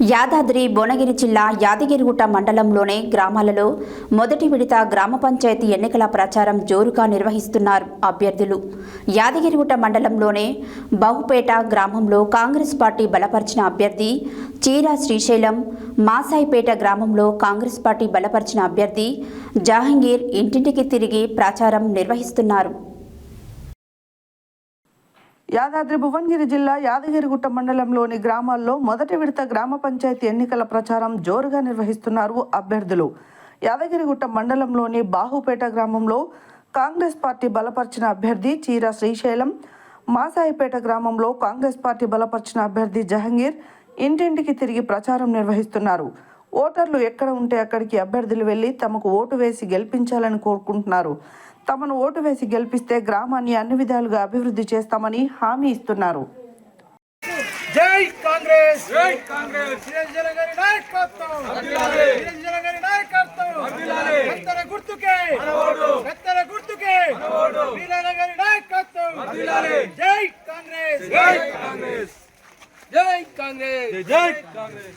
యాదాద్రి భువనగిరి జిల్లా యాదగిరిగుట్ట మండలంలోని గ్రామాలలో మొదటి విడత గ్రామ పంచాయతీ ఎన్నికల ప్రచారం జోరుగా నిర్వహిస్తున్నారు అభ్యర్థులు. యాదగిరిగుట్ట మండలంలోనే బహుపేట గ్రామంలో కాంగ్రెస్ పార్టీ బలపరిచిన అభ్యర్థి చీరా శ్రీశైలం మాసాయిపేట గ్రామంలో కాంగ్రెస్ పార్టీ బలపరిచిన అభ్యర్థి జహంగీర్ ఇంటింటికి తిరిగి ప్రచారం నిర్వహిస్తున్నారు. యాదాద్రి భువనగిరి జిల్లా యాదగిరిగుట్ట మండలంలోని గ్రామాల్లో మొదటి విడత గ్రామ పంచాయతీ ఎన్నికల ప్రచారం జోరుగా నిర్వహిస్తున్నారు అభ్యర్థులు. యాదగిరిగుట్ట మండలంలోని బాహుపేట గ్రామంలో కాంగ్రెస్ పార్టీ బలపరిచిన అభ్యర్థి చీర శ్రీశైలం మాసాయిపేట గ్రామంలో కాంగ్రెస్ పార్టీ బలపరిచిన అభ్యర్థి జహంగీర్ ఇంటింటికి తిరిగి ప్రచారం నిర్వహిస్తున్నారు. ఓటర్లు ఎక్కడ ఉంటే అక్కడికి అభ్యర్థులు వెళ్ళి తమకు ఓటు వేసి గెలిపించాలని కోరుకుంటున్నారు. తమను ఓటు వేసి గెలిపిస్తే గ్రామాన్ని అన్ని విధాలుగా అభివృద్ధి చేస్తామని హామీ ఇస్తున్నారు. జై కాంగ్రెస్! జై కాంగ్రెస్! నిరంజన గారి నాయకత్వం! అభిలాలే నిరంజన గారి నాయకత్వం! అభిలాలే కత్తెర గుర్తుకే! మనవోడు కత్తెర గుర్తుకే! మనవోడు వీరన్న గారి నాయకత్వం! అభిలాలే జై కాంగ్రెస్! జై కాంగ్రెస్! జై కాంగ్రెస్! జై కాంగ్రెస్!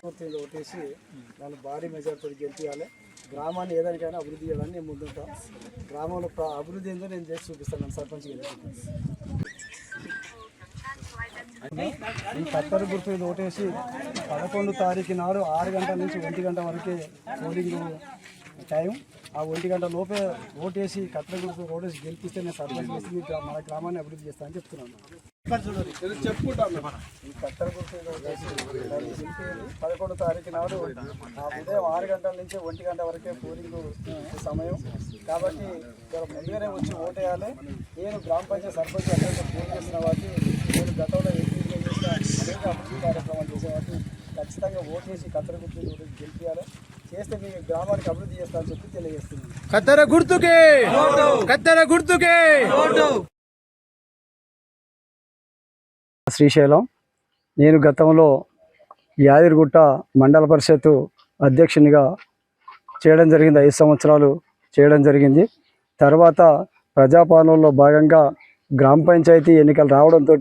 పూర్తిగా ఓటేసి వాళ్ళు భారీ మెజార్టీతో గెలిపించాలి గ్రామాన్ని ఏదానికైనా అభివృద్ధి చేయాలని నేను ముందుంటాను గ్రామంలో అభివృద్ధి ఏందో నేను చేసి చూపిస్తాను. సర్పంచ్ గెలిపి ఈ కత్తెర గుర్తు ఇది ఓటేసి పదకొండు తారీఖు నాడు ఆరు గంటల నుంచి ఒంటి గంట వరకే పోలింగ్ టైం. ఆ ఒంటి గంట లోపే ఓటేసి కత్తెర గుర్తు ఓటేసి గెలిపిస్తే నేను సర్పంచ్ చేసి మన గ్రామాన్ని అభివృద్ధి చేస్తానని చెప్తున్నాను. పదకొండు తారీఖు నాడు ఉదయం ఆరు గంటల నుంచి ఒంటి గంట వరకే పోలింగ్ సమయం. కాబట్టి ఇక్కడ ముందుగానే వచ్చి ఓటేయాలి. నేను గ్రామ పంచాయతీ సర్పంచ్ అభ్యర్థి ఫోన్ చేసిన వాటి నేను గతంలో ఎంపీగా చేసిన అనేక అభివృద్ధి కార్యక్రమాలు చేసే వాటి ఖచ్చితంగా ఓటేసి కత్తెర గుర్తు గెలిపించాలి చేస్తే మీ గ్రామానికి అభివృద్ధి చేస్తానని చెప్పి తెలియజేస్తున్నాను. కత్తెర గుర్తుకే! కత్తెర గుర్తుకే! శ్రీశైలం. నేను గతంలో యాదిరిగుట్ట మండల పరిషత్తు అధ్యక్షునిగా చేయడం జరిగింది. ఐదు సంవత్సరాలు చేయడం జరిగింది. తర్వాత ప్రజాపాలనలో భాగంగా గ్రామ పంచాయతీ ఎన్నికలు రావడంతో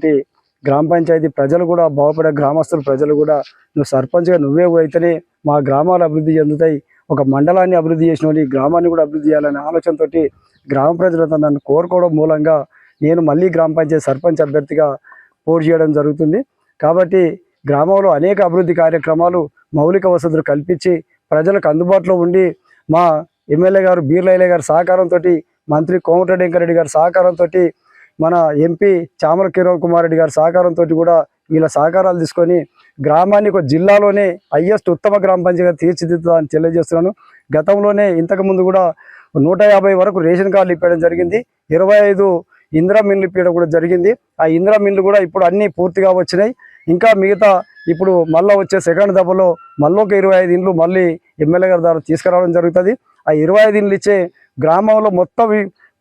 గ్రామ పంచాయతీ ప్రజలు కూడా బాగుపడే గ్రామస్తులు ప్రజలు కూడా నువ్వు సర్పంచ్గా నువ్వే అయితేనే మా గ్రామాలు అభివృద్ధి చెందుతాయి. ఒక మండలాన్ని అభివృద్ధి చేసిన గ్రామాన్ని కూడా అభివృద్ధి చేయాలనే ఆలోచనతోటి గ్రామ ప్రజలతో నన్ను కోరుకోవడం మూలంగా నేను మళ్ళీ గ్రామ పంచాయతీ సర్పంచ్ అభ్యర్థిగా పోటీ చేయడం జరుగుతుంది. కాబట్టి గ్రామంలో అనేక అభివృద్ధి కార్యక్రమాలు మౌలిక వసతులు కల్పించి ప్రజలకు అందుబాటులో ఉండి మా ఎమ్మెల్యే గారు బీర్లయ్య గారి సహకారంతో మంత్రి కోమటిరెడ్డి వెంకరెడ్డి గారి సహకారంతో మన ఎంపీ చామర కిరణ్ కుమార్ రెడ్డి గారి సహకారంతో కూడా వీళ్ళ సహకారాలు తీసుకొని గ్రామాన్ని ఒక జిల్లాలోనే హయ్యెస్ట్ ఉత్తమ గ్రామ పంచాయితీ తీర్చిదిద్దా అని తెలియజేస్తున్నాను. గతంలోనే ఇంతకుముందు కూడా నూట యాభై వరకు రేషన్ కార్డులు ఇప్పడం జరిగింది. ఇరవై ఐదు ఇందిరా మిల్లు పీడ కూడా జరిగింది. ఆ ఇందిరా మిల్లు కూడా ఇప్పుడు అన్నీ పూర్తిగా వచ్చినాయి. ఇంకా మిగతా ఇప్పుడు మళ్ళీ వచ్చే సెకండ్ దఫలో మళ్ళీ ఒక ఇరవై ఐదు ఇండ్లు మళ్ళీ ఎమ్మెల్యే గారి ద్వారా తీసుకురావడం జరుగుతుంది. ఆ ఇరవై ఐదు ఇండ్లు ఇచ్చే గ్రామంలో మొత్తం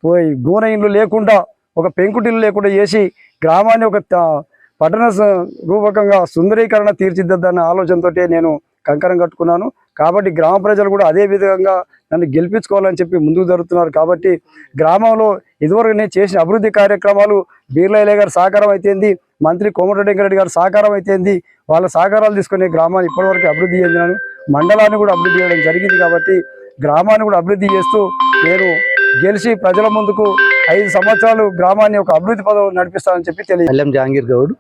పోయి గూనె ఇండ్లు లేకుండా ఒక పెంకుటిల్లు లేకుండా చేసి గ్రామాన్ని ఒక పట్టణ రూపకంగా సుందరీకరణ తీర్చిదిద్దన్న ఆలోచనతో నేను కంకరం కట్టుకున్నాను. కాబట్టి గ్రామ ప్రజలు కూడా అదే విధంగా నన్ను గెలిపించుకోవాలని చెప్పి ముందుకు జరుగుతున్నారు. కాబట్టి గ్రామంలో ఇదివరకు నేను చేసిన అభివృద్ధి కార్యక్రమాలు బీర్లయ్య గారి సహకారం అయితేంది మంత్రి కోమటిరెడ్డి గారు గారి సహకారం అయితేంది వాళ్ళ సహకారాలు తీసుకునే గ్రామాన్ని ఇప్పటివరకు అభివృద్ధి చెందినాను. మండలాన్ని కూడా అభివృద్ధి చేయడం జరిగింది కాబట్టి గ్రామాన్ని కూడా అభివృద్ధి చేస్తూ నేను గెలిచి ప్రజల ముందుకు ఐదు సంవత్సరాలు గ్రామాన్ని ఒక అభివృద్ధి పదవి నడిపిస్తానని చెప్పి తెలియ జహాంగీర్ గౌడ్.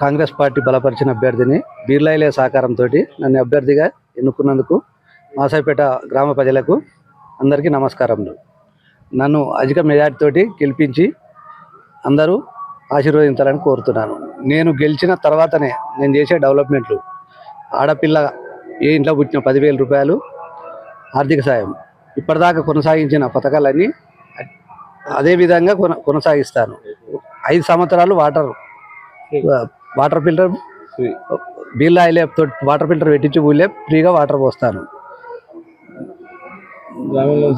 కాంగ్రెస్ పార్టీ బలపరిచిన అభ్యర్థిని బీర్లాయిలే సహకారంతో నన్ను అభ్యర్థిగా ఎన్నుకున్నందుకు మాసాయిపేట గ్రామ ప్రజలకు అందరికీ నమస్కారములు. నన్ను అధిక మెజార్టీతోటి గెలిపించి అందరూ ఆశీర్వదించాలని కోరుతున్నాను. నేను గెలిచిన తర్వాతనే నేను చేసే డెవలప్మెంట్లు. ఆడపిల్ల ఏ ఇంట్లో పుట్టిన పదివేల రూపాయలు ఆర్థిక సాయం. ఇప్పటిదాకా కొనసాగించిన పథకాలన్నీ అదే విధంగా కొన కొనసాగిస్తాను. ఐదు సంవత్సరాలు వాటర్ వాటర్ ఫిల్టర్ బిల్ ఆయిల్ తోటి వాటర్ ఫిల్టర్ పెట్టించి ఊళ్ళే ఫ్రీగా వాటర్ పోస్తాను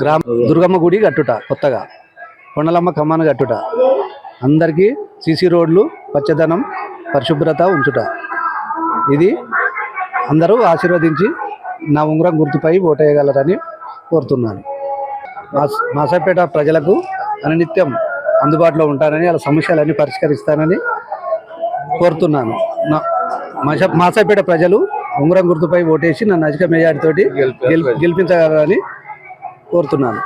గ్రామ దుర్గమ్మ గుడి కట్టుట కొత్తగా. కొండలమ్మ కమ్మాను కట్టుట. అందరికీ సీసీ రోడ్లు పచ్చదనం పరిశుభ్రత ఉంచుట. ఇది అందరూ ఆశీర్వదించి నా ఉంగరం గుర్తుపై ఓటేయగలరని కోరుతున్నాను. మాస్- మాసాపేట ప్రజలకు అనునిత్యం అందుబాటులో ఉంటానని వాళ్ళ సమస్యలన్నీ పరిష్కరిస్తానని కోరుతున్నాను. మాసాపేట ప్రజలు ఉంగరం గుర్తుపై ఓటేసి నన్ను అధిక మెజార్టీతోటి గెల్ గెలిపించగలరని కోరుతున్నాను.